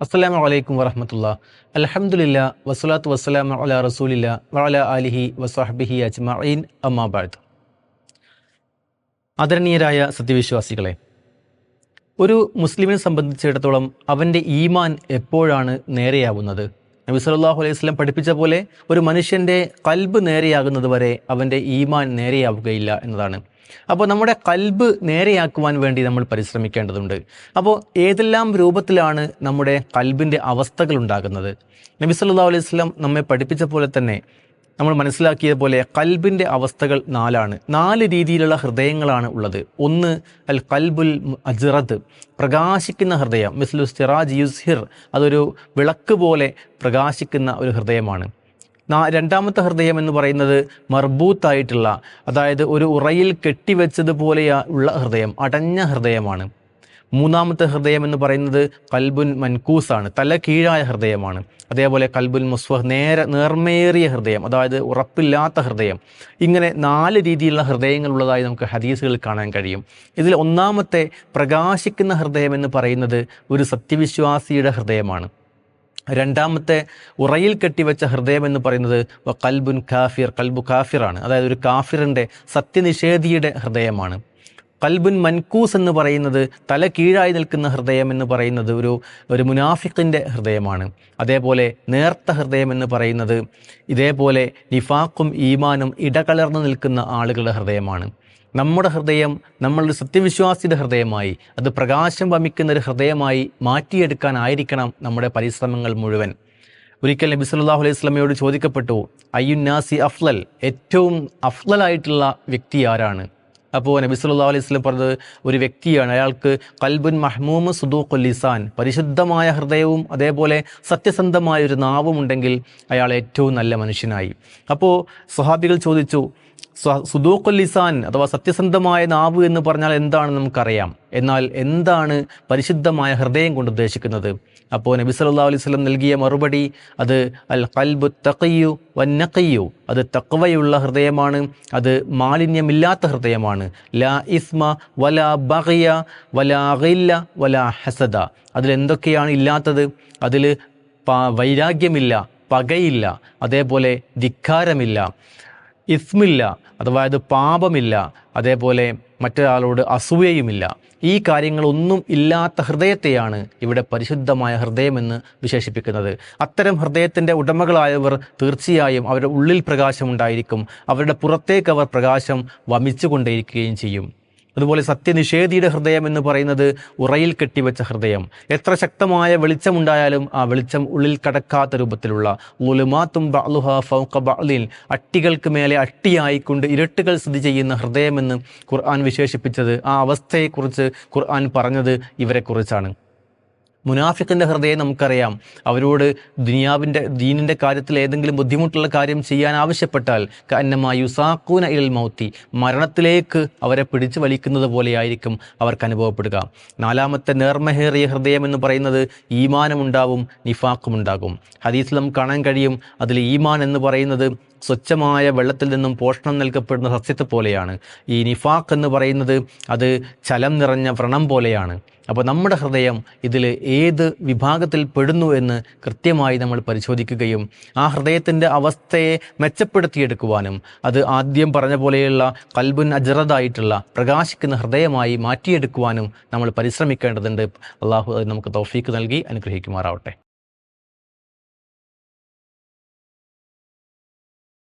അസ്സലാമു അലൈക്കും വറഹമത്തുള്ള. അലഹമുല്ല വസ്സലാത്തു വസ്സലാം അല റസൂലില്ല വഅല അലിഹി വസാഹബിഹി അജ്മഈൻ അമ്മാബാദ് ആദരണീയരായ സത്യവിശ്വാസികളെ ഒരു മുസ്ലിമിനെ സംബന്ധിച്ചിടത്തോളം അവന്റെ ഈമാൻ എപ്പോഴാണ് നേരെയാവുന്നത്? നബി സല്ലല്ലാഹു അലൈഹി സ്വലം പഠിപ്പിച്ച പോലെ ഒരു മനുഷ്യന്റെ കൽബ് നേരെയാകുന്നത് വരെ അവന്റെ ഈമാൻ നേരെയാവുകയില്ല എന്നതാണ്. അപ്പോൾ നമ്മുടെ കൽബ് നേരെയാക്കുവാൻ വേണ്ടി നമ്മൾ പരിശ്രമിക്കേണ്ടതുണ്ട്. അപ്പോൾ ഏതെല്ലാം രൂപത്തിലാണ് നമ്മുടെ കൽബിന്റെ അവസ്ഥകൾ ഉണ്ടാകുന്നത്? നബി അലൈഹി സ്വലം നമ്മെ പഠിപ്പിച്ച പോലെ തന്നെ നമ്മൾ മനസ്സിലാക്കിയ പോലെ കൽബിന്റെ അവസ്ഥകൾ നാലാണ്. നാല് രീതിയിലുള്ള ഹൃദയങ്ങളാണ് ഉള്ളത്. ഒന്ന് അൽ കൽബുൽ അജ്റദ് പ്രകാശിക്കുന്ന ഹൃദയം. മിസ്ലു സിറാജ് യുസ്ഹിർ അതൊരു വിളക്ക് പോലെ പ്രകാശിക്കുന്ന ഒരു ഹൃദയമാണ്. രണ്ടാമത്തെ ഹൃദയം എന്ന് പറയുന്നത് മർബൂത്തായിട്ടുള്ള അതായത് ഒരു ഉറയിൽ കെട്ടിവെച്ചതുപോലെയുള്ള ഹൃദയം അടഞ്ഞ ഹൃദയമാണ്. മൂന്നാമത്തെ ഹൃദയം എന്ന് പറയുന്നത് കൽബുൻ മൻകൂസാണ്. തല കീഴായ ഹൃദയമാണ്. അതേപോലെ കൽബുൽ മുസ്വഹ് നേരെ നേർമേറിയ ഹൃദയം അതായത് ഉറപ്പില്ലാത്ത ഹൃദയം. ഇങ്ങനെ നാല് രീതിയിലുള്ള ഹൃദയങ്ങളുള്ളതായി നമുക്ക് ഹദീസുകളിൽ കാണാൻ കഴിയും. ഇതിൽ ഒന്നാമത്തെ പ്രകാശിക്കുന്ന ഹൃദയം എന്ന് പറയുന്നത് ഒരു സത്യവിശ്വാസിയുടെ ഹൃദയമാണ്. രണ്ടാമത്തെ ഉറയിൽ കെട്ടിവെച്ച ഹൃദയം എന്ന് പറയുന്നത് കൽബുൻ കാഫിർ കൽബു കാഫിറാണ്. അതായത് ഒരു കാഫിറിന്റെ സത്യനിഷേധിയുടെ ഹൃദയമാണ്. കൽബുൻ മൻകൂസ് എന്ന് പറയുന്നത് തല കീഴായി നിൽക്കുന്ന ഹൃദയം എന്ന് പറയുന്നത് ഒരു ഒരു മുനാഫിക്കിന്റെ ഹൃദയമാണ്. അതേപോലെ നേർത്ത ഹൃദയം എന്ന് പറയുന്നത് ഇതേപോലെ നിഫാക്കും ഈമാനും ഇടകലർന്നു നിൽക്കുന്ന ആളുകളുടെ ഹൃദയമാണ്. നമ്മുടെ ഹൃദയം നമ്മളൊരു സത്യവിശ്വാസിയുടെ ഹൃദയമായി അത് പ്രകാശം വമിക്കുന്ന ഒരു ഹൃദയമായി മാറ്റിയെടുക്കാനായിരിക്കണം നമ്മുടെ പരിശ്രമങ്ങൾ മുഴുവൻ. ഒരിക്കൽ നബി സല്ലാഹു അലൈഹി സ്വലമയോട് ചോദിക്കപ്പെട്ടു അയ്യുന്നാസി അഫ്ലൽ? ഏറ്റവും അഫ്ലലായിട്ടുള്ള വ്യക്തി ആരാണ്? അപ്പോൾ നബി സല്ലാ അലൈഹി സ്വലം പറഞ്ഞത് ഒരു വ്യക്തിയാണ്. അയാൾക്ക് കൽബുൻ മഹ്മൂമ് സുദൂഖുൽ ലിസാൻ പരിശുദ്ധമായ ഹൃദയവും അതേപോലെ സത്യസന്ധമായ ഒരു നാവും ഉണ്ടെങ്കിൽ അയാൾ ഏറ്റവും നല്ല മനുഷ്യനായി. അപ്പോൾ സ്വഹാബികൾ ചോദിച്ചു സുദൂഖുൽ ലിസാൻ അഥവാ സത്യസന്ധമായ നാവ് എന്ന് പറഞ്ഞാൽ എന്താണെന്ന് നമുക്കറിയാം? എന്നാൽ എന്താണ് പരിശുദ്ധമായ ഹൃദയം കൊണ്ട് ഉദ്ദേശിക്കുന്നത്? അപ്പോൾ നബി സല്ലാ അലൈഹി വസല്ലം നൽകിയ മറുപടി അത് അൽ ഖൽബു വൻ നക്കയ്യു അത് തക്കവയുള്ള ഹൃദയമാണ് അത് മാലിന്യമില്ലാത്ത ഹൃദയമാണ്. ലാ ഇസ്മ വല ബഹയ വല ഗില്ല വല ഹസദ. അതിലെന്തൊക്കെയാണ് ഇല്ലാത്തത്? അതിൽ വൈരാഗ്യമില്ല പകയില്ല അതേപോലെ ധിക്കാരമില്ല. ഇസ്മില്ല അഥവാ അത് പാപമില്ല അതേപോലെ മറ്റൊരാളോട് അസൂയയുമില്ല. ഈ കാര്യങ്ങളൊന്നും ഇല്ലാത്ത ഹൃദയത്തെയാണ് ഇവിടെ പരിശുദ്ധമായ ഹൃദയമെന്ന് വിശേഷിപ്പിക്കുന്നത്. അത്തരം ഹൃദയത്തിന്റെ ഉടമകളായവർ തീർച്ചയായും അവരുടെ ഉള്ളിൽ പ്രകാശമുണ്ടായിരിക്കും. അവരുടെ പുറത്തേക്ക് അവർ പ്രകാശം വമിച്ചുകൊണ്ടേയിരിക്കുകയും ചെയ്യും. അതുപോലെ സത്യനിഷേധിയുടെ ഹൃദയം എന്ന് പറയുന്നത് ഉറയിൽ കെട്ടിവെച്ച ഹൃദയം. എത്ര ശക്തമായ വെളിച്ചമുണ്ടായാലും ആ വെളിച്ചം ഉള്ളിൽ കടക്കാത്ത രൂപത്തിലുള്ള. ഉലുമാത്തും ബഅ്ലിൻ. അട്ടികൾക്ക് മേലെ അട്ടിയായിക്കൊണ്ട് ഇരട്ടുകൾ സ്ഥിതി ചെയ്യുന്ന ഹൃദയമെന്ന് ഖുർആൻ വിശേഷിപ്പിച്ചത്. ആ അവസ്ഥയെക്കുറിച്ച് ഖുർആൻ പറഞ്ഞത് ഇവരെക്കുറിച്ചാണ്. മുനാഫിക്കിന്റെ ഹൃദയം നമുക്കറിയാം. അവരോട് ദുനിയാവിന്റെ ദീനിന്റെ കാര്യത്തിൽ ഏതെങ്കിലും ബുദ്ധിമുട്ടുള്ള കാര്യം ചെയ്യാൻ ആവശ്യപ്പെട്ടാൽ കന്നമ യുസാക്കൂന ഇൽ മൗത്തി. മരണത്തിലേക്ക് അവരെ പിടിച്ചു വലിക്കുന്നത് പോലെയായിരിക്കും അവർക്ക് അനുഭവപ്പെടുക. നാലാമത്തെ നേർമഹേറിയ ഹൃദയം എന്ന് പറയുന്നത് ഈമാനമുണ്ടാവും നിഫാക്കുമുണ്ടാകും ഹദീസിൽ നമുക്ക് കാണാൻ കഴിയും അതിൽ ഈമാൻ എന്ന് പറയുന്നത് സ്വച്ഛമായ വെള്ളത്തിൽ നിന്നും പോഷണം നൽകപ്പെടുന്ന സസ്യത്തെ പോലെയാണ്. ഈ നിഫാഖ് എന്ന് പറയുന്നത് അത് ചലം നിറഞ്ഞ വ്രണം പോലെയാണ്. അപ്പോൾ നമ്മുടെ ഹൃദയം ഇതിൽ ഏത് വിഭാഗത്തിൽ പെടുന്നു എന്ന് കൃത്യമായി നമ്മൾ പരിശോധിക്കുകയും ആ ഹൃദയത്തിന്റെ അവസ്ഥയെ മെച്ചപ്പെടുത്തിയെടുക്കുവാനും അത് ആദ്യം പറഞ്ഞ പോലെയുള്ള കൽബുൻ അജറതായിട്ടുള്ള പ്രകാശിക്കുന്ന ഹൃദയമായി മാറ്റിയെടുക്കുവാനും നമ്മൾ പരിശ്രമിക്കേണ്ടതുണ്ട്. അള്ളാഹു നമുക്ക് തൗഫീക്ക് നൽകി അനുഗ്രഹിക്കുമാറാവട്ടെ.